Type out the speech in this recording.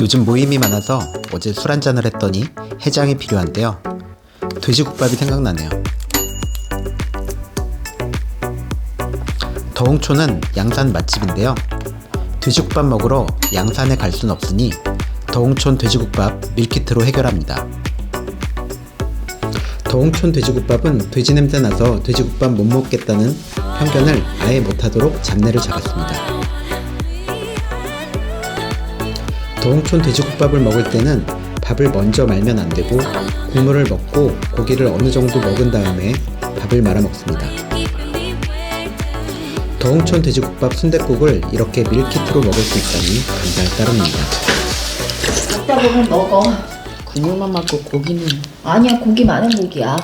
요즘 모임이 많아서 어제 술 한잔을 했더니 해장이 필요한데요. 돼지국밥이 생각나네요. 더홍초는 양산 맛집인데요. 돼지국밥 먹으러 양산에 갈 순 없으니 더홍촌 돼지국밥 밀키트로 해결합니다. 더홍촌 돼지국밥은 돼지 냄새 나서 돼지국밥 못 먹겠다는 편견을 아예 못하도록 잡내를 잡았습니다. 더홍촌 돼지국밥을 먹을 때는 밥을 먼저 말면 안 되고 국물을 먹고 고기를 어느 정도 먹은 다음에 밥을 말아 먹습니다. 더홍촌 돼지국밥 순댓국을 이렇게 밀키트로 먹을 수 있다니 감사할 따름입니다. 국밥을 먹어. 국물만 먹고 고기는 아니야 고기 많은 고기야.